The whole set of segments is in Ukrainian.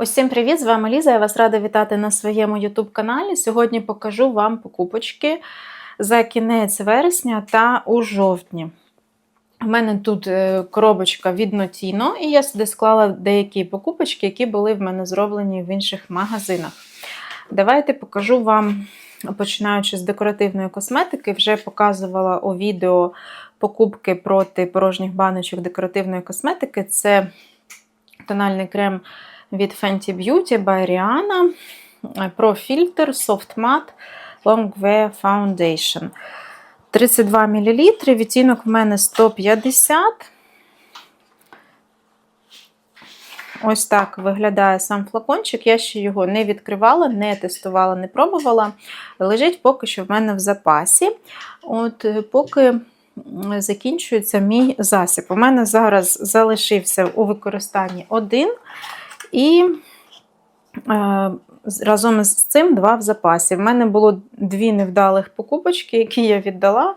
Усім привіт! З вами Ліза. Я вас рада вітати на своєму YouTube каналі. Сьогодні покажу вам покупочки за кінець вересня та у жовтні. У мене тут е, коробочка від Notino, і я сюди склала деякі покупочки, які були в мене зроблені в інших магазинах. Давайте покажу вам, починаючи з декоративної косметики, вже показувала у відео покупки проти порожніх баночок декоративної косметики. Це тональний крем від Fenty Beauty by Rihanna Pro Filter Soft Matte Long Wear Foundation. 32 мл, відтінок в мене 150. Ось так виглядає сам флакончик. Я ще його не відкривала, не тестувала, не пробувала. Лежить поки що в мене в запасі. От Поки закінчується мій засіб. У мене зараз залишився у використанні один. І е, разом з цим два в запасі. В мене було дві невдалих покупочки, які я віддала,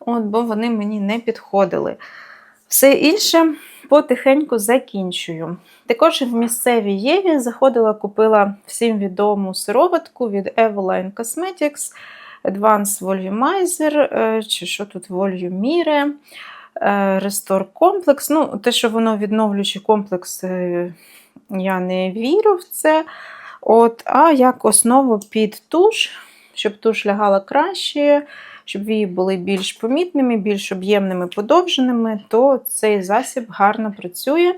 от, бо вони мені не підходили. Все інше потихеньку закінчую. Також в місцевій Єві заходила, купила всім відому сироватку від Eveline Cosmetics, Advanced Volumizer, е, чи що тут Volumire, Restore Complex. Ну, Те, що воно відновлюючий комплекс, е, я не вірю в це. От, А як основу під туш, щоб туш лягала краще, щоб вії були більш помітними, більш об'ємними, подовженими, то цей засіб гарно працює.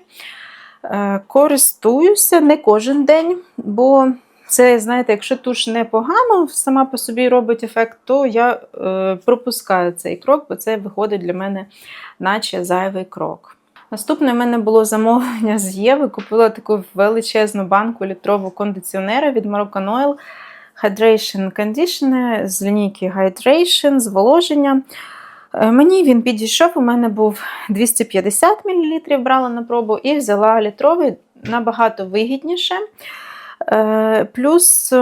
Е, користуюся не кожен день, бо це, знаєте, якщо туш непогано сама по собі робить ефект, то я е, пропускаю цей крок, бо це виходить для мене, наче зайвий крок. Наступне в мене було замовлення з Єви. Купила таку величезну банку літрового кондиціонера від Moroccan Oil Hydration Conditioner з лінійки Hydration, зволоження. Е, мені він підійшов, у мене був 250 мл, брала на пробу і взяла літровий набагато вигідніше. Е, плюс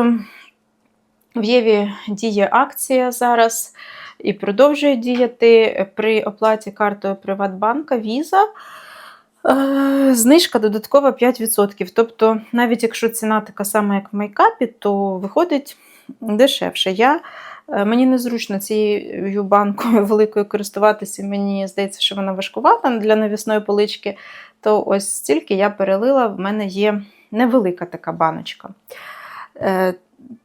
в Єві діє акція зараз і продовжує діяти при оплаті картою Приватбанка Visa. Е, знижка додаткова 5%. Тобто, навіть якщо ціна така сама, як в мейкапі, то виходить дешевше. Я, е, Мені незручно цією банкою великою користуватися, мені здається, що вона важкувата для навісної полички. То ось стільки я перелила, в мене є невелика така баночка. Е,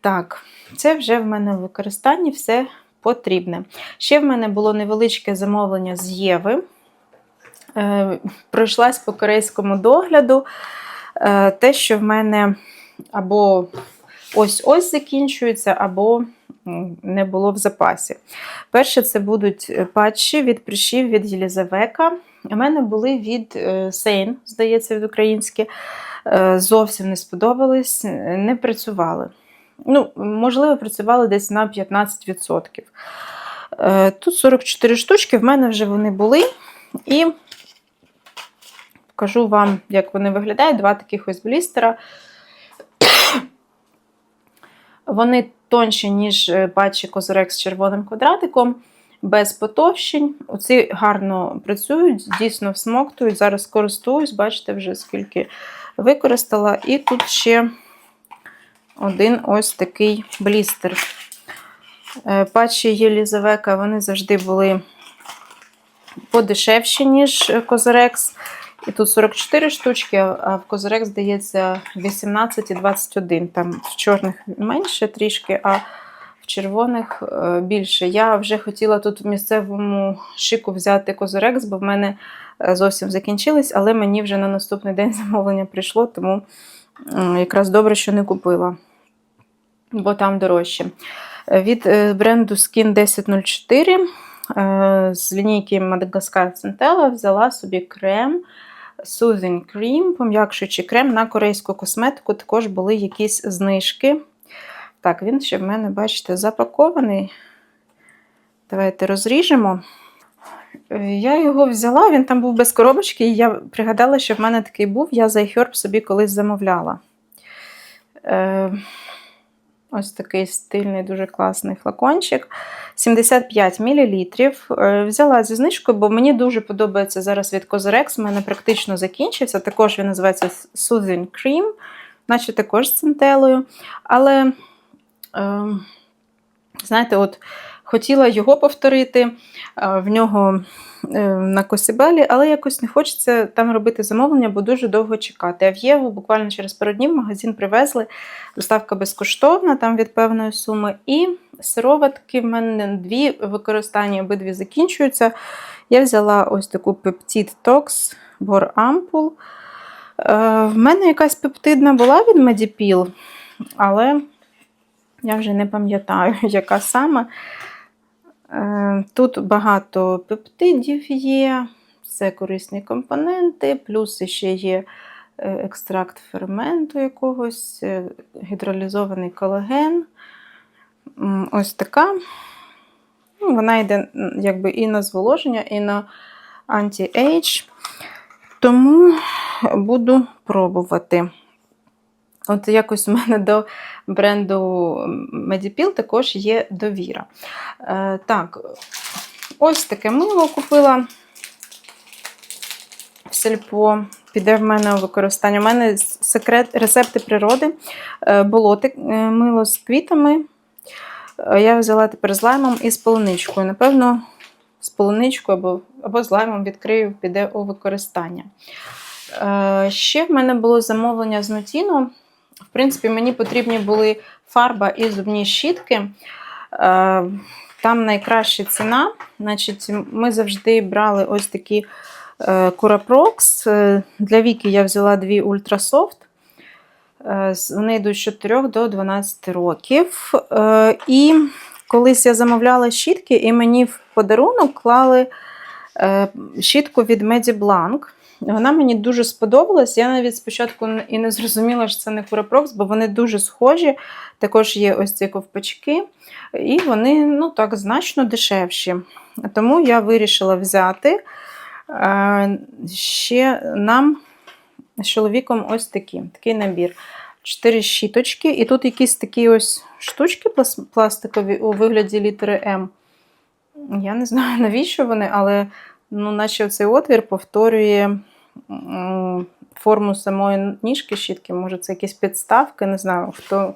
Так, це вже в мене в використанні все потрібне. Ще в мене було невеличке замовлення з Єви. Е, пройшлась по корейському догляду. Е, те, що в мене або ось-ось закінчується, або не було в запасі. Перше, це будуть патчі від прищів від Єлізавека. У мене були від Сейн, здається, від українські. Зовсім не сподобались, не працювали. Ну, Можливо, працювали десь на 15%. Тут 44 штучки, в мене вже вони були. І покажу вам, як вони виглядають. Два таких ось блістера. Вони тонші, ніж патчі Козорек з червоним квадратиком, без потовщень. Оці гарно працюють, дійсно всмоктують. Зараз користуюсь, бачите, вже скільки використала. І тут ще один ось такий блістер. Патчі Єлізавека, вони завжди були подешевші, ніж Козерекс. І тут 44 штучки, а в Козерекс, здається, 18 і 21. Там в чорних менше трішки, а в червоних більше. Я вже хотіла тут в місцевому шику взяти Козерекс, бо в мене зовсім закінчились, але мені вже на наступний день замовлення прийшло, тому якраз добре, що не купила, бо там дорожче. Від бренду Skin 1004 з лінійки Madagascar Centella взяла собі крем Soothing Cream, пом'якшуючий крем на корейську косметику. Також були якісь знижки. Так, він ще в мене, бачите, запакований. Давайте розріжемо. Я його взяла, він там був без коробочки, і я пригадала, що в мене такий був, я за iHerb собі колись замовляла. Е, Ось такий стильний, дуже класний флакончик. 75 мл. Взяла зі знижкою, бо мені дуже подобається зараз від Козерекс. У мене практично закінчився. Також він називається Soothing Cream. наче також з центелою. Але, е, знаєте, от хотіла його повторити, е, в нього е, на Косібелі, але якось не хочеться там робити замовлення, бо дуже довго чекати. А в Єву буквально через пару днів магазин привезли, доставка безкоштовна там від певної суми. І сироватки в мене дві використання, обидві закінчуються. Я взяла ось таку Peptid Tox Bor Ampoule. Е, В мене якась пептидна була від Medipil, але я вже не пам'ятаю, яка саме. Е, Тут багато пептидів є, це корисні компоненти, плюс ще є е, екстракт ферменту якогось, е, гідролізований колаген. Ось така. Ну, Вона йде якби і на зволоження, і на анті-ейдж. Тому буду пробувати. От якось у мене до бренду Medipil також є довіра. Е, так, ось таке мило купила в сельпо. Піде в мене у використання. У мене секрет, рецепти природи. Е, болоти е, мило з квітами. Е, Я взяла тепер з лаймом і з полуничкою. Напевно, з полуничкою або, або з лаймом відкрию, піде у використання. Ще в мене було замовлення з Нотіно. В принципі, мені потрібні були фарба і зубні щітки. Е, Там найкраща ціна. Значить, Ми завжди брали ось такі Курапрокс. Для Віки я взяла дві Ультрасофт. Е, Вони йдуть з 4 до 12 років. Е, І колись я замовляла щітки, і мені в подарунок клали е, щітку від Mediblanc. Вона мені дуже сподобалась. Я навіть спочатку і не зрозуміла, що це не Курапрокс, бо вони дуже схожі. Також є ось ці ковпачки, і вони ну, так значно дешевші. Тому я вирішила взяти е, ще нам з чоловіком ось такі, такий набір. Чотири щіточки, і тут якісь такі ось штучки пластикові у вигляді літери М. Я не знаю, навіщо вони, але ну, наче цей отвір повторює форму самої ніжки щітки. Може, це якісь підставки, не знаю, хто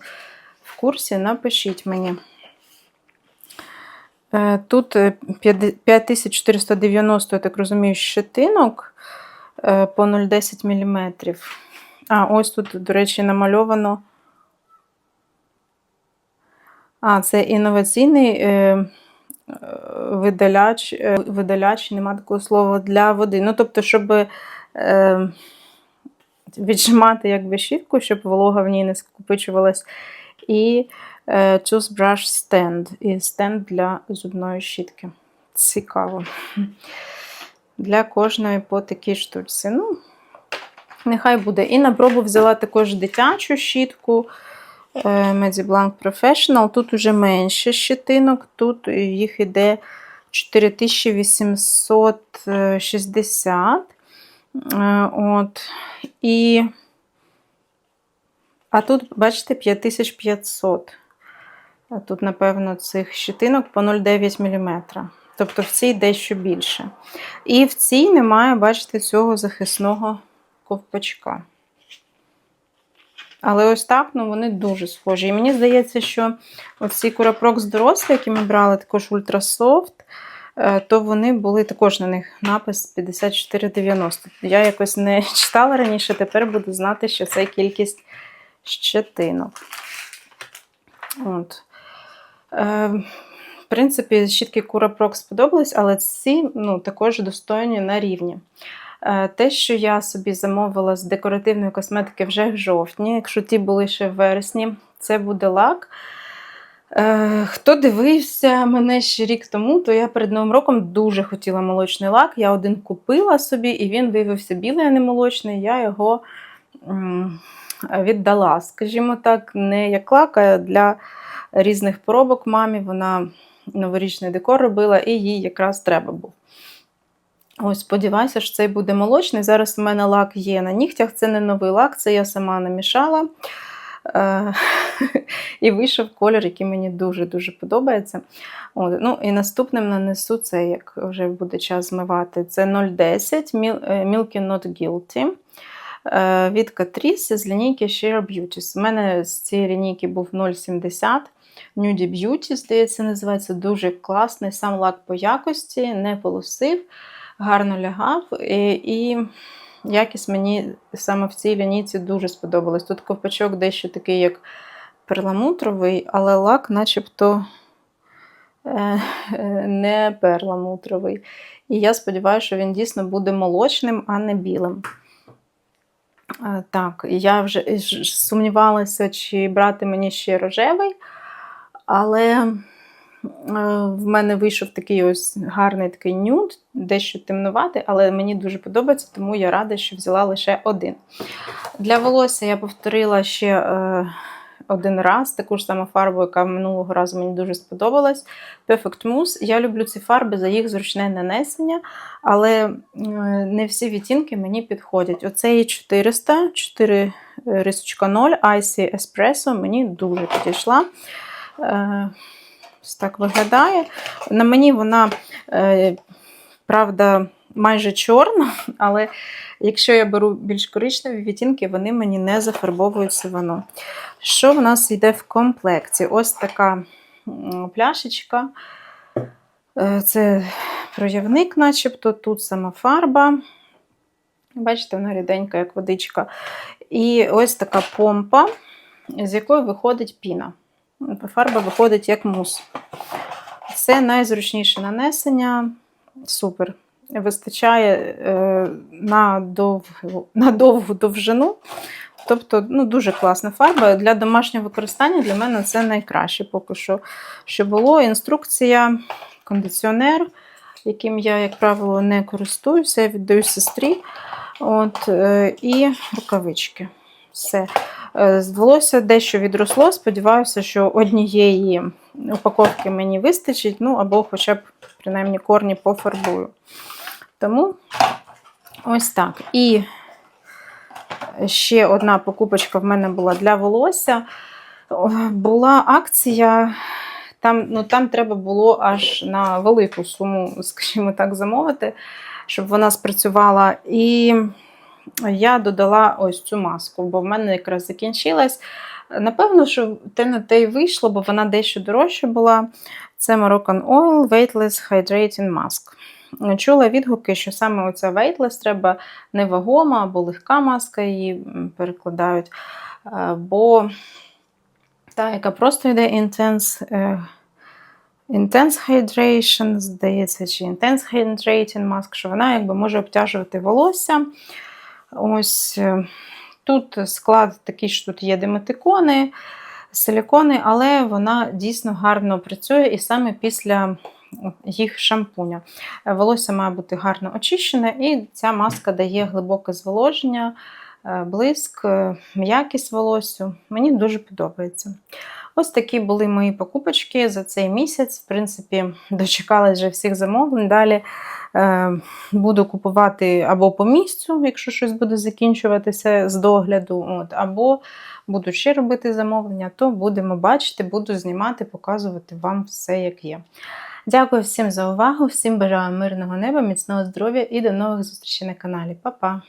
в курсі, напишіть мені. Е, Тут е, 5490, я так розумію, щетинок е, по 0,10 мм. А, ось тут, до речі, намальовано. А, це інноваційний е, е, видаляч, е, видаляч, нема такого слова, для води. Ну, тобто, щоб е, віджимати якби щітку, щоб волога в ній не скопичувалась. І е, toothbrush stand. І стенд для зубної щітки. Цікаво. Для кожної по такій штучці. Ну, нехай буде. І на пробу взяла також дитячу щітку. е, Mediblanc Professional. Тут уже менше щетинок, тут їх іде 4860. Е, От. І... А тут, бачите, 5500. А тут, напевно, цих щетинок по 0,9 мм. Тобто в цій дещо більше. І в цій немає, бачите, цього захисного ковпачка. Але ось так ну, вони дуже схожі. І мені здається, що оці Курапрокс дорослі, які ми брали, також ультрасофт, то вони були також на них напис 54,90. Я якось не читала раніше, тепер буду знати, що це кількість щетинок. От. Е, в принципі, щітки Курапрокс сподобались, але ці ну, також достойні на рівні. Е, Те, що я собі замовила з декоративної косметики вже в жовтні, якщо ті були ще в вересні, це буде лак. Е, Хто дивився мене ще рік тому, то я перед Новим роком дуже хотіла молочний лак. Я один купила собі, і він виявився білий, а не молочний. Я його віддала, скажімо так, не як лак, а для різних поробок мамі. Вона новорічний декор робила, і їй якраз треба був. Ось, сподіваюся, що цей буде молочний. Зараз в мене лак є на нігтях. Це не новий лак, це я сама намішала. Е, І вийшов колір, який мені дуже-дуже подобається. От, ну, І наступним нанесу це, як вже буде час змивати. Це 010 Mil- е, Milky Not Guilty. е, від Catrice з лінійки Share Beauties. У мене з цієї лінійки був 0,70. Nudie Beauty, здається, називається дуже класний. Сам лак по якості, не полосив, гарно лягав. І, і якість мені саме в цій лінійці дуже сподобалась. Тут ковпачок дещо такий, як перламутровий, але лак начебто е, е, не перламутровий. І я сподіваюся, що він дійсно буде молочним, а не білим. Е, Так, я вже сумнівалася, чи брати мені ще рожевий, але в мене вийшов такий ось гарний такий нюд, дещо темнуватий, але мені дуже подобається, тому я рада, що взяла лише один. Для волосся я повторила ще е, один раз таку ж саму фарбу, яка минулого разу мені дуже сподобалась. Perfect Mousse. Я люблю ці фарби за їх зручне нанесення, але е, не всі відтінки мені підходять. Оцей 400, 4 рисочка 0, Icy Espresso мені дуже підійшла. Е, Ось так виглядає. На мені вона, е, правда, майже чорна, але якщо я беру більш коричневі відтінки, вони мені не зафарбовують сивину. Що в нас йде в комплекті? Ось така пляшечка. Е, Це проявник, начебто, тут сама фарба. Бачите, вона ріденька, як водичка. І ось така помпа, з якої виходить піна. Фарба виходить як мус. Це найзручніше нанесення. Супер. Вистачає е, на, довгу, на довгу довжину. Тобто, ну, дуже класна фарба. Для домашнього використання для мене це найкраще поки що, що було. Інструкція, кондиціонер, яким я, як правило, не користуюся, я віддаю сестрі. От, е, і рукавички. Все. Е, Волосся дещо відросло. Сподіваюся, що однієї упаковки мені вистачить, ну або хоча б принаймні корні пофарбую. Тому ось так. І ще одна покупочка в мене була для волосся. Була акція. Там, ну, там треба було аж на велику суму, скажімо так, замовити, щоб вона спрацювала. І я додала ось цю маску, бо в мене якраз закінчилась. Напевно, що те на те й вийшло, бо вона дещо дорожча була. Це Moroccan Oil Weightless Hydrating Mask. Чула відгуки, що саме оця Weightless треба невагома або легка маска, її перекладають. Е, Бо та, яка просто йде Intense, е, intense Hydration, здається, чи Intense Hydrating Mask, що вона якби може обтяжувати волосся. Ось е, тут склад такий, що тут є деметикони, силікони, але вона дійсно гарно працює і саме після їх шампуня. Е, Волосся має бути гарно очищене, і ця маска дає глибоке зволоження, е, блиск, м'якість волоссю. Мені дуже подобається. Ось такі були мої покупочки за цей місяць. В принципі, дочекалась вже всіх замовлень. Далі буду купувати або по місцю, якщо щось буде закінчуватися з догляду, от, або буду ще робити замовлення, то будемо бачити, буду знімати, показувати вам все, як є. Дякую всім за увагу, всім бажаю мирного неба, міцного здоров'я і до нових зустрічей на каналі. Па-па!